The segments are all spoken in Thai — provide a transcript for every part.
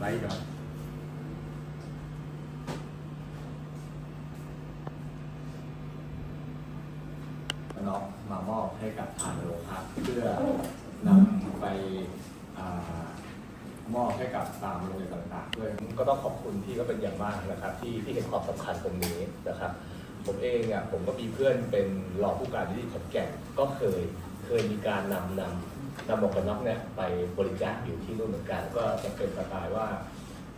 ไล่ย้อนน้องมามอบให้กับทางโรงพักเพื่อนำไปอมอบให้กับตามโรงเรียนต่างๆด้วยก็ต้องขอบคุณที่ก็เป็นอย่างมากนะครับ ที่ที่เห็นความสำคัญตรงนี้นะครับ ผมเองเนี่ยผมก็มีเพื่อนเป็นรองผู้การที่ขอนแก่นก็เคยเคยมีการนำนำ นำหมวกกันน็อกเนี่ยไปบริจาคอยู่ที่นู่นเหมือนกัน ก็จะเป็นสไตล์ว่า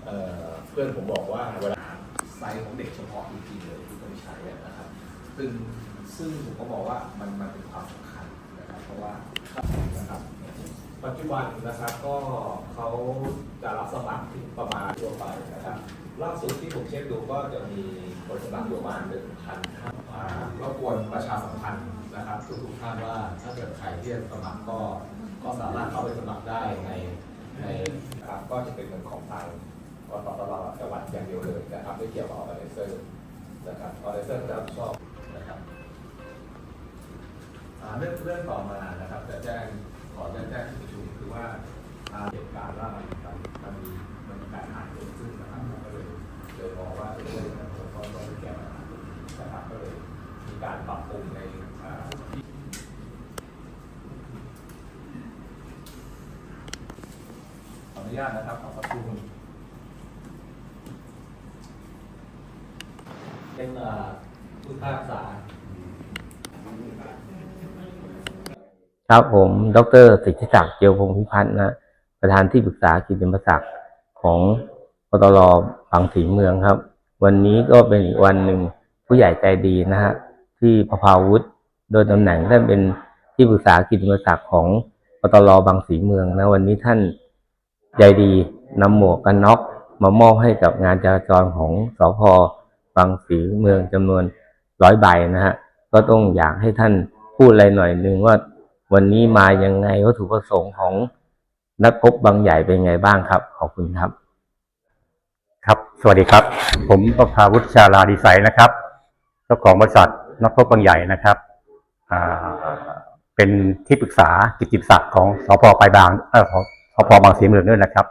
เอ่อเพื่อนผมบอกว่าเวลาไซส์ของเด็กเฉพาะจริงๆเลยที่ต้องใช้นะครับ ซึ่งซึ่งผมก็บอกว่ามันมันเป็นความสำคัญนะครับ เพราะว่านะครับปัจจุบันนะครับก็เขาจะรับสมัครถึงประมาณทั่วไปนะครับล่าสุดที่ผมเช็คดูก็จะมีคนสมัครอยู่ประมาณหนึ่งพันท่านรบกวนประชาสัมพันธ์นะครับทุกท่านว่าถ้าเกิดใครที่จะสมัครก็ สามารถเข้าไปสมัครได้ในในครับก็จะเป็นเงินของทางกตตจังหวัดอย่างเดียวเลยนะครับไม่เกี่ยวกับออร์แกไนเซอร์นะครับออร์แกไนเซอร์จะรับผิดชอบนะครับเรื่องเรื่องต่อมานะครับจะแจ้งขอแจ้งแจ้งที่ประชุมคือว่าเหตุการณ์ว่ามันมันมีมันมีการหายเกิดขึ้นนะครับก็เลยเลยมองว่าเรื่องนี้ผมก็ต้องแก้ปัญหาตรงนี้นะครับก็เลยมีการปรับปรุงในที่ขออ นุญาตนะครับขอประชุมเป็นผู้พากษาครับผมดรสิทธิศักดิ์เจียวพงศ์พิพัฒน์นะประธานที่ปรึกษากิจมศักดิ์ของปตรบางสีเมืองครับ วันนี้ก็เป็นอีกวันหนึ่งผู้ใหญ่ใจดีนะฮะที่พภาวุฒิโดยตำแหน่งท่านเป็นที่ปรึกษากิจมศักดิ์ของปตรบางสีเมืองนะวันนี้ท่าน ใจดีนำหมวกกันน็อกมามอบให้กับงานจราจรของสพบางสีเมืองจำนวนร้อยใบนะฮะก็ต้องอยากให้ท่านพูดอะไรหน่อยนึงว่าวันนี้มายังไงวัตถุประสงค์ของนัดพบบางใหญ่เป็นไงบ้างครับ ขอบคุณครับ ครับ สวัสดีครับ ผมประภาวุฒิชาลาดีไซน์นะครับเจ้าของบริษัทนักพบบางใหญ่นะครับอ่าเป็นที่ปรึกษากิตติศักดิ์ของสพปลายบางเออของ สพบางสีเมืองด้วยนะครับ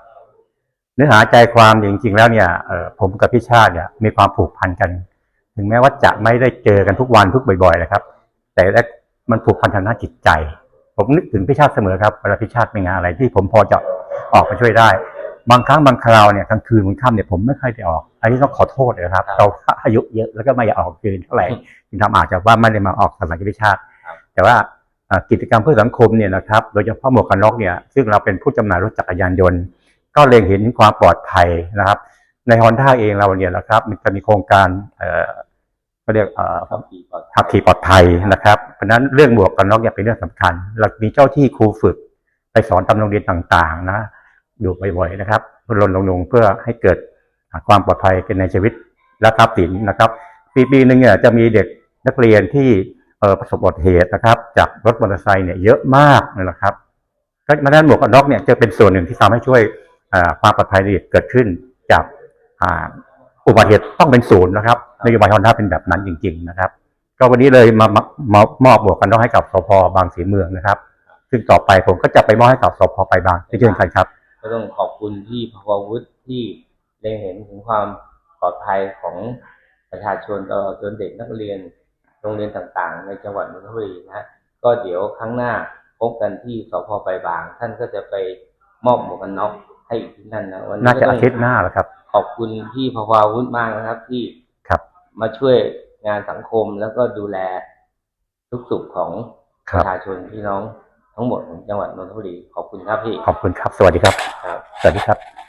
เนื้อหาใจความจริงๆ แล้วเนี่ยเอ่อผมกับพี่ชาติเนี่ยมีความผูกพันกัน ถึงแม้ว่าจะไม่ได้เจอกันทุกวันทุกบ่อยๆนะครับ แต่ได้มันผูกพันทางด้านจิตใจ ผมนึกถึงพี่ชาติเสมอครับเวลาพี่ชาติมีงานอะไรที่ผมพอจะออกมาช่วยได้ บางครั้งบางคราวเนี่ยกลางคืนบางค่ำเนี่ยผมไม่ค่อยได้ออก อันนี้ต้องขอโทษเลยนะครับครับเราอายุเยอะแล้วก็ไม่อยากออกคืนเท่าไหร่จึงทำอาจจะว่าไม่ได้มาออกสมัยพิชาติ แต่ว่าอ่า กิจกรรมเพื่อสังคมเนี่ยนะครับโดยเฉพาะหมวกกันน็อกเนี่ยซึ่งเราเป็นผู้จำหน่ายรถจักรยานยนต์ ก็เล็งเห็นถึงความปลอดภัยนะครับ ในฮอนด้าเองเราเนี่ยนะครับมันจะมีโครงการเอ่อเขาเรียกเอ่อขับขี่ปลอดภัยนะครับ เพราะฉะนั้นเรื่องหมวกกันน็อกเนี่ยเป็นเรื่องสำคัญเรามีเจ้าที่ครูฝึกไปสอนตามโรงเรียนต่างๆนะอยู่บ่อยๆนะครับรณรงค์เพื่อให้เกิดความปลอดภัยกันในชีวิตและทรัพย์สินนะครับ ปีปีหนึ่งเนี่ยจะมีเด็กนักเรียนที่เอ่อประสบอุบัติเหตุนะครับ จากรถมอเตอร์ไซค์เนี่ยเยอะมากเลยนะครับก็มาด้านหมวกกันน็อกเนี่ยจะเป็นส่วนหนึ่งที่ทำให้ช่วยความปลอดภัยเกิดขึ้นจากอุบัติเหตุต้องเป็นศูนย์นะครับนโยบายฮอนด้าเป็นแบบนั้นจริง ๆ นะครับ ก็วันนี้เลยมามามอบหมวกกันน็อกให้กับสพบางสีเมืองนะครับ ซึ่งต่อไปผมก็จะไปมอบให้กับสพไปบางเช่นกันครับ ก็ต้องขอบคุณที่พววุฒิที่เล็งเห็นถึงความปลอดภัยของประชาชนตลอดจนเด็กนักเรียนโรงเรียนต่างๆ ในจังหวัดนนทบุรีนะฮะ ก็เดี๋ยวครั้งหน้าพบกันที่สพไปบาง ท่านก็จะไปมอบหมวกกันน็อกให้อีกที่นั่นนะวันนี้น่าจะก็ต้อางทิตย์หน้าแล้วครับ ขอบคุณพี่พววุฒิมากนะครับ ที่ครับมาช่วยงานสังคมแล้วก็ดูแลทุกสุขของคปรับระชาชนพี่น้องทั้งหมดของจังหวัดนนทบุรีขอบคุณครับพี่ขอบคุณครับ สวัสดีครับครับสวัสดีครับ